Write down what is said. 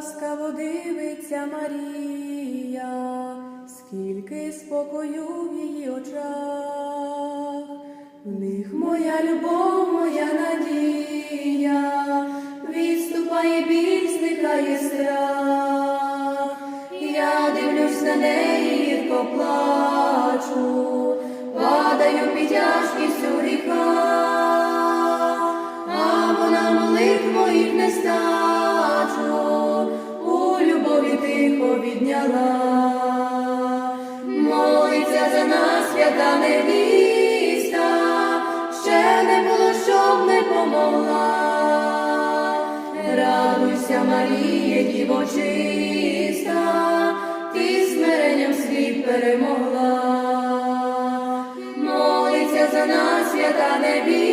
ласкаво дивиться Марія, скільки спокою в її очах, в них моя любов, моя надія, відступає біль, зникає страх. Я дивлюсь на неї, гірко плачу, падаю під тяжкістю гріха, а вона молитв моїх не стачу, тихо відняла. Молиться за нас свята невіста, ще не було, щоб не помогла. Радуйся, Марія, діво чиста, ти смиренням світ перемогла. Молиться за нас, свята невіста,